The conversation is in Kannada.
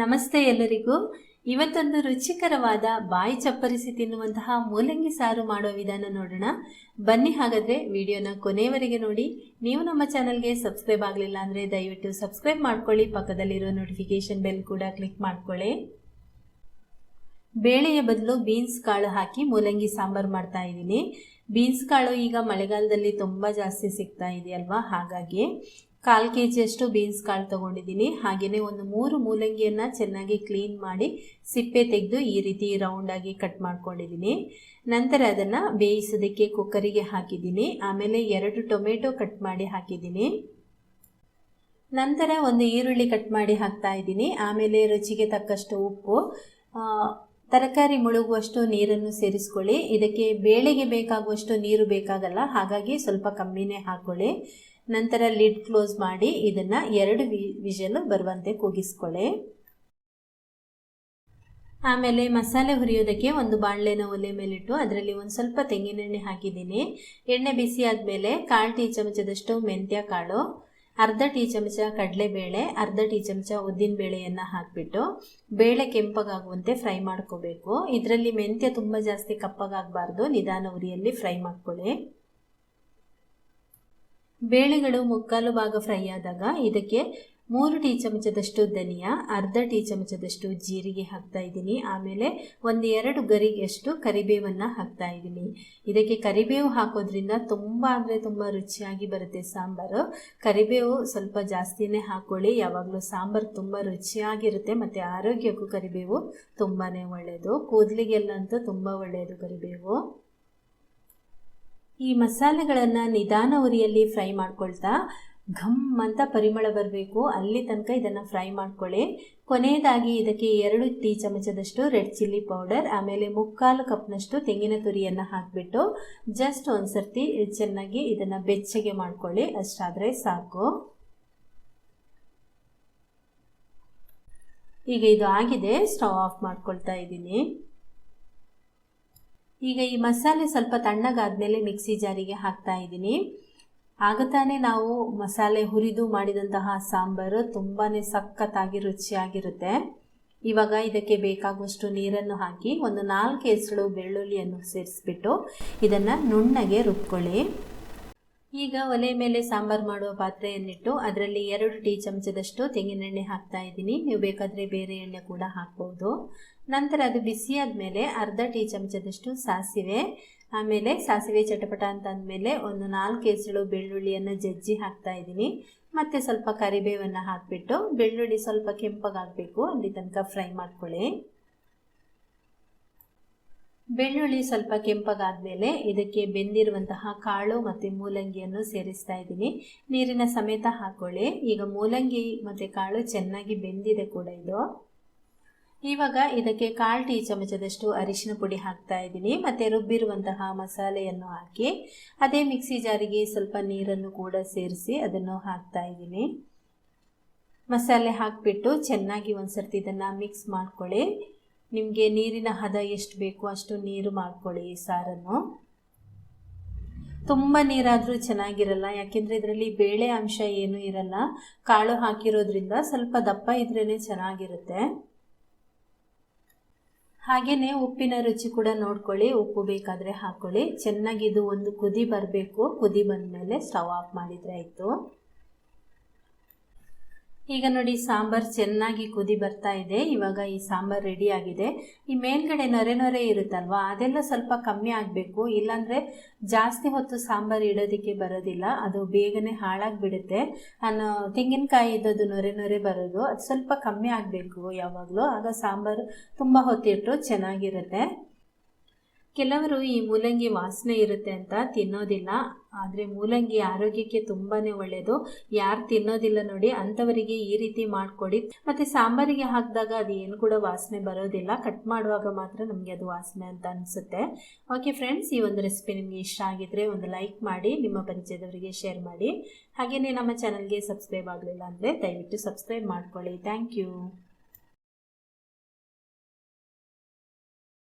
ನಮಸ್ತೆ ಎಲ್ಲರಿಗೂ. ಇವತ್ತೊಂದು ರುಚಿಕರವಾದ ಬಾಯಿ ಚಪ್ಪರಿಸಿ ತಿನ್ನುವಂತಹ ಮೂಲಂಗಿ ಸಾರು ಮಾಡೋ ವಿಧಾನ ನೋಡೋಣ. ಬನ್ನಿ ಹಾಗಾದ್ರೆ ವಿಡಿಯೋನ ಕೊನೆಯವರೆಗೆ ನೋಡಿ. ನೀವು ನಮ್ಮ ಚಾನಲ್ಗೆ ಸಬ್ಸ್ಕ್ರೈಬ್ ಆಗಲಿಲ್ಲ ಅಂದರೆ ದಯವಿಟ್ಟು ಸಬ್ಸ್ಕ್ರೈಬ್ ಮಾಡ್ಕೊಳ್ಳಿ, ಪಕ್ಕದಲ್ಲಿರೋ ನೋಟಿಫಿಕೇಶನ್ ಬೆಲ್ ಕೂಡ ಕ್ಲಿಕ್ ಮಾಡ್ಕೊಳ್ಳಿ. ಬೇಳೆಯ ಬದಲು ಬೀನ್ಸ್ ಕಾಳು ಹಾಕಿ ಮೂಲಂಗಿ ಸಾಂಬಾರು ಮಾಡ್ತಾ ಇದ್ದೀನಿ. ಬೀನ್ಸ್ ಕಾಳು ಈಗ ಮಳೆಗಾಲದಲ್ಲಿ ತುಂಬ ಜಾಸ್ತಿ ಸಿಗ್ತಾ ಇದೆಯಲ್ವಾ? ಹಾಗಾಗಿ ಕಾಲು ಕೆ ಜಿಯಷ್ಟು ಬೀನ್ಸ್ ಕಾಳು ತೊಗೊಂಡಿದ್ದೀನಿ. ಹಾಗೆಯೇ ಒಂದು ಮೂರು ಮೂಲಂಗಿಯನ್ನು ಚೆನ್ನಾಗಿ ಕ್ಲೀನ್ ಮಾಡಿ ಸಿಪ್ಪೆ ತೆಗೆದು ಈ ರೀತಿ ರೌಂಡಾಗಿ ಕಟ್ ಮಾಡ್ಕೊಂಡಿದ್ದೀನಿ. ನಂತರ ಅದನ್ನು ಬೇಯಿಸೋದಕ್ಕೆ ಕುಕ್ಕರಿಗೆ ಹಾಕಿದ್ದೀನಿ. ಆಮೇಲೆ ಎರಡು ಟೊಮೆಟೊ ಕಟ್ ಮಾಡಿ ಹಾಕಿದ್ದೀನಿ. ನಂತರ ಒಂದು ಈರುಳ್ಳಿ ಕಟ್ ಮಾಡಿ ಹಾಕ್ತಾ ಇದ್ದೀನಿ. ಆಮೇಲೆ ರುಚಿಗೆ ತಕ್ಕಷ್ಟು ಉಪ್ಪು. ತರಕಾರಿ ಮುಳುಗುವಷ್ಟು ನೀರನ್ನು ಸೇರಿಸ್ಕೊಳ್ಳಿ. ಇದಕ್ಕೆ ಬೇಳೆಗೆ ಬೇಕಾಗುವಷ್ಟು ನೀರು ಬೇಕಾಗಲ್ಲ. ಹಾಗಾಗಿ ಸ್ವಲ್ಪ ಕಮ್ಮಿನೇ ಹಾಕ್ಕೊಳ್ಳಿ ನಂತರ ಲಿಡ್ ಕ್ಲೋಸ್ ಮಾಡಿ ಇದನ್ನು ಎರಡು ವಿಷಲು ಬರುವಂತೆ ಕೂಗಿಸ್ಕೊಳ್ಳಿ ಆಮೇಲೆ ಮಸಾಲೆ ಹುರಿಯೋದಕ್ಕೆ ಒಂದು ಬಾಣಲೆನ ಒಲೆ ಮೇಲಿಟ್ಟು ಅದರಲ್ಲಿ ಒಂದು ಸ್ವಲ್ಪ ತೆಂಗಿನೆಣ್ಣೆ ಹಾಕಿದ್ದೀನಿ. ಎಣ್ಣೆ ಬಿಸಿ ಆದಮೇಲೆ ಕಾಲು ಟೀ ಚಮಚದಷ್ಟು ಮೆಂತ್ಯ ಕಾಳು, ಅರ್ಧ ಟೀ ಚಮಚ ಕಡಲೆಬೇಳೆ, ಅರ್ಧ ಟೀ ಚಮಚ ಉದ್ದಿನ ಬೇಳೆಯನ್ನು ಹಾಕಿಬಿಟ್ಟು ಬೇಳೆ ಕೆಂಪಗಾಗುವಂತೆ ಫ್ರೈ ಮಾಡ್ಕೋಬೇಕು. ಇದರಲ್ಲಿ ಮೆಂತ್ಯ ತುಂಬ ಜಾಸ್ತಿ ಕಪ್ಪಗಾಗಬಾರ್ದು ನಿಧಾನ ಉರಿಯಲ್ಲಿ ಫ್ರೈ ಮಾಡ್ಕೊಳ್ಳಿ ಬೇಳೆಗಳು ಮುಕ್ಕಾಲು ಭಾಗ ಫ್ರೈ ಆದಾಗ ಇದಕ್ಕೆ ಮೂರು ಟೀ ಚಮಚದಷ್ಟು ಧನಿಯಾ, ಅರ್ಧ ಟೀ ಚಮಚದಷ್ಟು ಜೀರಿಗೆ ಹಾಕ್ತಾ ಇದ್ದೀನಿ. ಆಮೇಲೆ ಒಂದು ಎರಡು ಗರಿಗೆಷ್ಟು ಕರಿಬೇವನ್ನು ಹಾಕ್ತಾ ಇದ್ದೀನಿ. ಇದಕ್ಕೆ ಕರಿಬೇವು ಹಾಕೋದ್ರಿಂದ ತುಂಬ ಅಂದರೆ ತುಂಬ ರುಚಿಯಾಗಿ ಬರುತ್ತೆ ಸಾಂಬಾರು. ಕರಿಬೇವು ಸ್ವಲ್ಪ ಜಾಸ್ತಿನೇ ಹಾಕ್ಕೊಳ್ಳಿ ಯಾವಾಗಲೂ ಸಾಂಬಾರು ತುಂಬ ರುಚಿಯಾಗಿರುತ್ತೆ ಮತ್ತು ಆರೋಗ್ಯಕ್ಕೂ ಕರಿಬೇವು ತುಂಬಾ ಒಳ್ಳೆಯದು ಕೂದಲಿಗೆಲ್ಲಂತೂ ತುಂಬ ಒಳ್ಳೆಯದು ಕರಿಬೇವು. ಈ ಮಸಾಲೆಗಳನ್ನು ನಿಧಾನ ಉರಿಯಲ್ಲಿ ಫ್ರೈ ಮಾಡ್ಕೊಳ್ತಾ ಘಮ್ ಅಂತ ಪರಿಮಳ ಬರಬೇಕು. ಅಲ್ಲಿ ತನಕ ಇದನ್ನು ಫ್ರೈ ಮಾಡ್ಕೊಳ್ಳಿ. ಕೊನೆಯದಾಗಿ ಇದಕ್ಕೆ ಎರಡು ಟೀ ಚಮಚದಷ್ಟು ರೆಡ್ ಚಿಲ್ಲಿ ಪೌಡರ್, ಆಮೇಲೆ ಮುಕ್ಕಾಲು ಕಪ್ನಷ್ಟು ತೆಂಗಿನ ತುರಿಯನ್ನು ಹಾಕಿಬಿಟ್ಟು ಜಸ್ಟ್ ಒಂದು ಸರ್ತಿ ಚೆನ್ನಾಗಿ ಇದನ್ನು ಬೆಚ್ಚಗೆ ಮಾಡ್ಕೊಳ್ಳಿ. ಅಷ್ಟಾದರೆ ಸಾಕು. ಈಗ ಇದು ಆಗಿದೆ. ಸ್ಟವ್ ಆಫ್ ಮಾಡ್ಕೊಳ್ತಾ ಇದ್ದೀನಿ. ಈಗ ಈ ಮಸಾಲೆ ಸ್ವಲ್ಪ ತಣ್ಣಗಾದ್ಮೇಲೆ ಮಿಕ್ಸಿ ಜಾರಿಗೆ ಹಾಕ್ತಾ ಇದ್ದೀನಿ. ಆಗ ತಾನೇ ನಾವು ಮಸಾಲೆ ಹುರಿದು ಮಾಡಿದಂತಹ ಸಾಂಬಾರು ತುಂಬಾ ಸಖತ್ತಾಗಿ ರುಚಿಯಾಗಿರುತ್ತೆ. ಇವಾಗ ಇದಕ್ಕೆ ಬೇಕಾಗುವಷ್ಟು ನೀರನ್ನು ಹಾಕಿ ಒಂದು ನಾಲ್ಕು ಹೆಸಳು ಬೆಳ್ಳುಳ್ಳಿಯನ್ನು ಸೇರಿಸ್ಬಿಟ್ಟು ಇದನ್ನು ನುಣ್ಣಗೆ ರುಬ್ಕೊಳ್ಳಿ. ಈಗ ಒಲೆ ಮೇಲೆ ಸಾಂಬಾರು ಮಾಡುವ ಪಾತ್ರೆಯನ್ನಿಟ್ಟು ಅದರಲ್ಲಿ ಎರಡು ಟೀ ಚಮಚದಷ್ಟು ತೆಂಗಿನೆಣ್ಣೆ ಹಾಕ್ತಾ ಇದ್ದೀನಿ. ನೀವು ಬೇಕಾದರೆ ಬೇರೆ ಎಣ್ಣೆ ಕೂಡ ಹಾಕ್ಬೋದು. ನಂತರ ಅದು ಬಿಸಿಯಾದ ಮೇಲೆ ಅರ್ಧ ಟೀ ಚಮಚದಷ್ಟು ಸಾಸಿವೆ, ಆಮೇಲೆ ಸಾಸಿವೆ ಚಟಪಟ ಅಂತ ಅಂದಮೇಲೆ ಒಂದು ನಾಲ್ಕು ಹೆಸಳು ಬೆಳ್ಳುಳ್ಳಿಯನ್ನು ಜಜ್ಜಿ ಹಾಕ್ತಾ ಇದ್ದೀನಿ. ಮತ್ತು ಸ್ವಲ್ಪ ಕರಿಬೇವನ್ನು ಹಾಕಿಬಿಟ್ಟು ಬೆಳ್ಳುಳ್ಳಿ ಸ್ವಲ್ಪ ಕೆಂಪಗಾಗಬೇಕು ಅಲ್ಲಿ ತನಕ ಫ್ರೈ ಮಾಡ್ಕೊಳ್ಳಿ. ಬೆಳ್ಳುಳ್ಳಿ ಸ್ವಲ್ಪ ಕೆಂಪಗಾದ್ಮೇಲೆ ಇದಕ್ಕೆ ಬೆಂದಿರುವಂತಹ ಕಾಳು ಮತ್ತು ಮೂಲಂಗಿಯನ್ನು ಸೇರಿಸ್ತಾ ಇದ್ದೀನಿ. ನೀರಿನ ಸಮೇತ ಹಾಕೊಳ್ಳಿ. ಈಗ ಮೂಲಂಗಿ ಮತ್ತು ಕಾಳು ಚೆನ್ನಾಗಿ ಬೆಂದಿದೆ ಕೂಡ ಇದು. ಇವಾಗ ಇದಕ್ಕೆ ಕಾಲು ಟೀ ಚಮಚದಷ್ಟು ಅರಿಶಿನ ಪುಡಿ ಹಾಕ್ತಾ ಇದ್ದೀನಿ. ಮತ್ತು ರುಬ್ಬಿರುವಂತಹ ಮಸಾಲೆಯನ್ನು ಹಾಕಿ, ಅದೇ ಮಿಕ್ಸಿ ಜಾರಿಗೆ ಸ್ವಲ್ಪ ನೀರನ್ನು ಕೂಡ ಸೇರಿಸಿ ಅದನ್ನು ಹಾಕ್ತಾ ಇದ್ದೀನಿ. ಮಸಾಲೆ ಹಾಕಿಬಿಟ್ಟು ಚೆನ್ನಾಗಿ ಒಂದು ಸರ್ತಿ ಇದನ್ನು ಮಿಕ್ಸ್ ಮಾಡ್ಕೊಳ್ಳಿ. ನಿಮಗೆ ನೀರಿನ ಹದ ಎಷ್ಟು ಬೇಕು ಅಷ್ಟು ನೀರು ಮಾಡ್ಕೊಳ್ಳಿ ಸಾರನ್ನು. ತುಂಬ ನೀರಾದರೂ ಚೆನ್ನಾಗಿರಲ್ಲ, ಯಾಕೆಂದರೆ ಇದರಲ್ಲಿ ಬೇಳೆ ಅಂಶ ಏನೂ ಇರಲ್ಲ. ಕಾಳು ಹಾಕಿರೋದ್ರಿಂದ ಸ್ವಲ್ಪ ದಪ್ಪ ಇದ್ರೇ ಚೆನ್ನಾಗಿರುತ್ತೆ. ಹಾಗೆಯೇ ಉಪ್ಪಿನ ರುಚಿ ಕೂಡ ನೋಡ್ಕೊಳ್ಳಿ, ಉಪ್ಪು ಬೇಕಾದರೆ ಹಾಕ್ಕೊಳ್ಳಿ ಚೆನ್ನಾಗಿದು ಒಂದು ಕುದಿ ಬರಬೇಕು, ಕುದಿ ಬಂದ ಮೇಲೆ ಸ್ಟವ್ ಆಫ್ ಮಾಡಿದರೆ ಆಯಿತು. ಈಗ ನೋಡಿ, ಸಾಂಬಾರು ಚೆನ್ನಾಗಿ ಕುದಿ ಬರ್ತಾ ಇದೆ. ಇವಾಗ ಈ ಸಾಂಬಾರು ರೆಡಿ ಆಗಿದೆ. ಈ ಮೇಲ್ಗಡೆ ನೊರೆ ನೊರೆ ಇರುತ್ತಲ್ವಾ, ಅದೆಲ್ಲ ಸ್ವಲ್ಪ ಕಮ್ಮಿ ಆಗಬೇಕು. ಇಲ್ಲಾಂದರೆ ಜಾಸ್ತಿ ಹೊತ್ತು ಸಾಂಬಾರು ಇಡೋದಕ್ಕೆ ಬರೋದಿಲ್ಲ. ಅದು ಬೇಗನೆ ಹಾಳಾಗಿಬಿಡುತ್ತೆ. ನಾನು ತೆಂಗಿನಕಾಯಿ ಇದ್ದದ್ದು ನೊರೆ ನೊರೆ ಬರೋದು. ಅದು ಸ್ವಲ್ಪ ಕಮ್ಮಿ ಆಗಬೇಕು ಯಾವಾಗಲೂ. ಆಗ ಸಾಂಬಾರು ತುಂಬ ಹೊತ್ತಿಟ್ಟು ಚೆನ್ನಾಗಿರುತ್ತೆ. ಕೆಲವರು ಈ ಮೂಲಂಗಿ ವಾಸನೆ ಇರುತ್ತೆ ಅಂತ ತಿನ್ನೋದಿಲ್ಲ, ಆದರೆ ಮೂಲಂಗಿ ಆರೋಗ್ಯಕ್ಕೆ ತುಂಬಾ ಒಳ್ಳೆಯದು ಯಾರು ತಿನ್ನೋದಿಲ್ಲ ನೋಡಿ, ಅಂಥವರಿಗೆ ಈ ರೀತಿ ಮಾಡಿಕೊಡಿ. ಮತ್ತು ಸಾಂಬಾರಿಗೆ ಹಾಕಿದಾಗ ಅದು ಏನು ಕೂಡ ವಾಸನೆ ಬರೋದಿಲ್ಲ. ಕಟ್ ಮಾಡುವಾಗ ಮಾತ್ರ ನಮಗೆ ಅದು ವಾಸನೆ ಅಂತ ಅನಿಸುತ್ತೆ. ಓಕೆ ಫ್ರೆಂಡ್ಸ್ ಈ ಒಂದು ರೆಸಿಪಿ ನಿಮಗೆ ಇಷ್ಟ ಆಗಿದ್ರೆ ಒಂದು ಲೈಕ್ ಮಾಡಿ, ನಿಮ್ಮ ಪರಿಚಯದವರಿಗೆ ಶೇರ್ ಮಾಡಿ. ಹಾಗೆಯೇ ನಮ್ಮ ಚಾನಲ್ಗೆ ಸಬ್ಸ್ಕ್ರೈಬ್ ಆಗಲಿಲ್ಲ ಅಂದರೆ ದಯವಿಟ್ಟು ಸಬ್ಸ್ಕ್ರೈಬ್ ಮಾಡ್ಕೊಳ್ಳಿ. Thank you